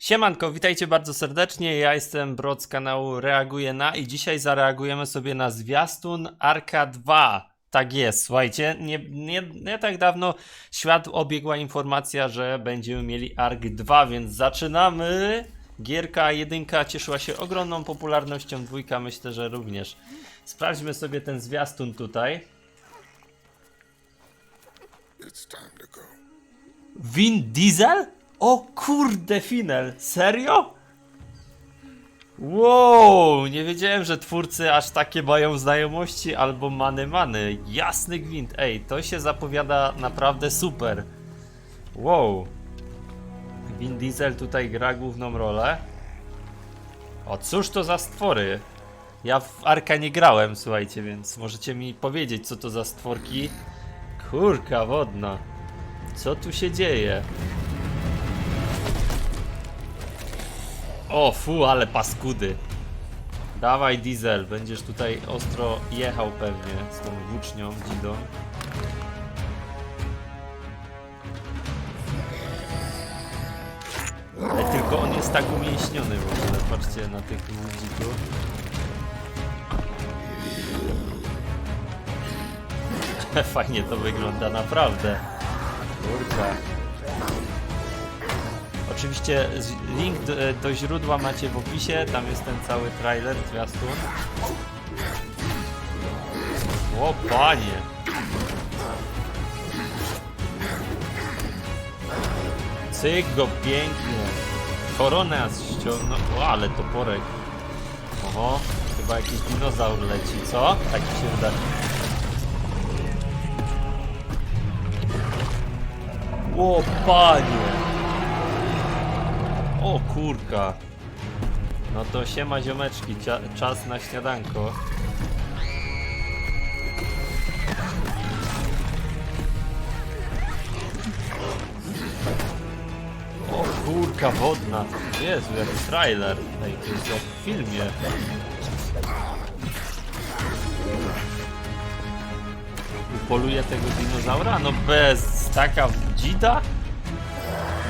Siemanko, witajcie bardzo serdecznie. Ja jestem Brod z kanału Reaguje na i dzisiaj zareagujemy sobie na zwiastun Arka 2. Tak jest, słuchajcie, nie, nie, nie tak dawno świat obiegła informacja, że będziemy mieli Ark 2, więc zaczynamy. Gierka 1 cieszyła się ogromną popularnością, dwójka myślę, że również. Sprawdźmy sobie ten zwiastun tutaj. Vin Diesel? O kurde, Finel, serio? Wow, nie wiedziałem, że twórcy aż takie mają znajomości albo many many. Jasny gwint, ej, to się zapowiada naprawdę super. Wow. Vin Diesel tutaj gra główną rolę. O, cóż to za stwory? Ja w Arka nie grałem, słuchajcie, więc możecie mi powiedzieć, co to za stworki. Kurka wodna. Co tu się dzieje? O, fu, ale paskudy. Dawaj diesel, będziesz tutaj ostro jechał pewnie z tą włócznią, dzidą. Ale tylko on jest tak umięśniony w ogóle, patrzcie na tych ludzi tu. Fajnie to wygląda, naprawdę. Kurka. Oczywiście link do, do źródła macie w opisie, tam jest ten cały trailer, zwiastun. O panie! Cyk go pięknie. Koronę ściągnął. Ale toporek. Oho, chyba jakiś dinozaur leci, co? Tak się wydaje. O panie! O kurka! No to siema ziomeczki, cia- czas na śniadanko. O kurka wodna! Jezu, jaki trailer! Ej, to jest jak w filmie. Upoluje tego dinozaura? No bez taka dzida?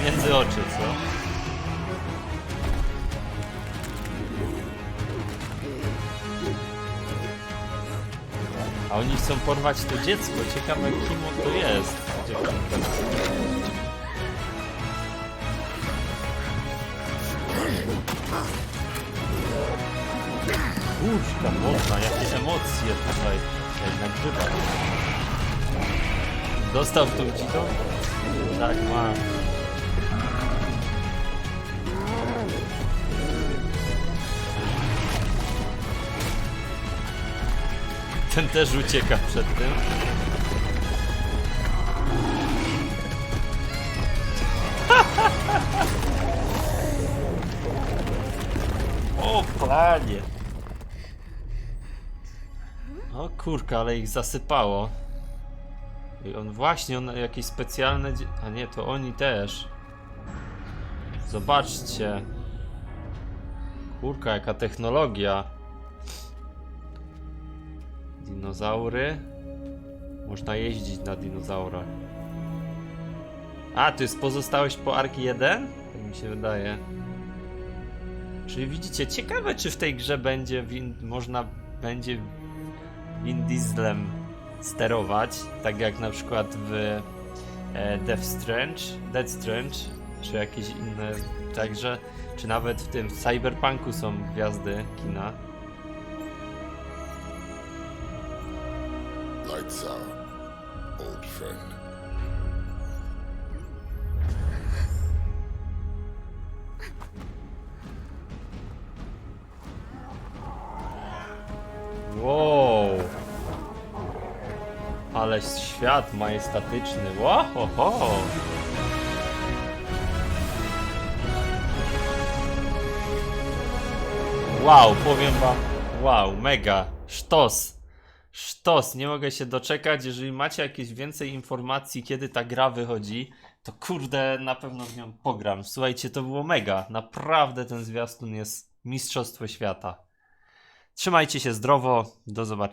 Między oczy, co? A oni chcą porwać to dziecko. Ciekawe kim on to jest. Ciekawe. Kurczka można, jakie emocje tutaj jak nagrywa. Dostał tą dzidą? Tak, ma. Ten też ucieka przed tym. O panie! O kurka, ale ich zasypało. I on właśnie, on jakieś specjalne... A nie, to oni też. Zobaczcie. Kurka, jaka technologia. Dinozaury. Można jeździć na dinozaurach. A, to jest pozostałość po Ark 1? Tak mi się wydaje. Czyli widzicie, ciekawe czy w tej grze będzie win, można będzie Vin Dieslem sterować, tak jak na przykład w e, Death Strange, Death Strange, czy jakieś inne, także, czy nawet w tym Cyberpunku są gwiazdy kina. Lights out, old friend. Wow! Ale świat majestatyczny. Wow! Ho, ho. Wow, powiem wam. Wow, mega. Sztos. Sztos, nie mogę się doczekać. Jeżeli macie jakieś więcej informacji, kiedy ta gra wychodzi, to kurde, na pewno w nią pogram. Słuchajcie, to było mega. Naprawdę ten zwiastun jest mistrzostwo świata. Trzymajcie się zdrowo. Do zobaczenia.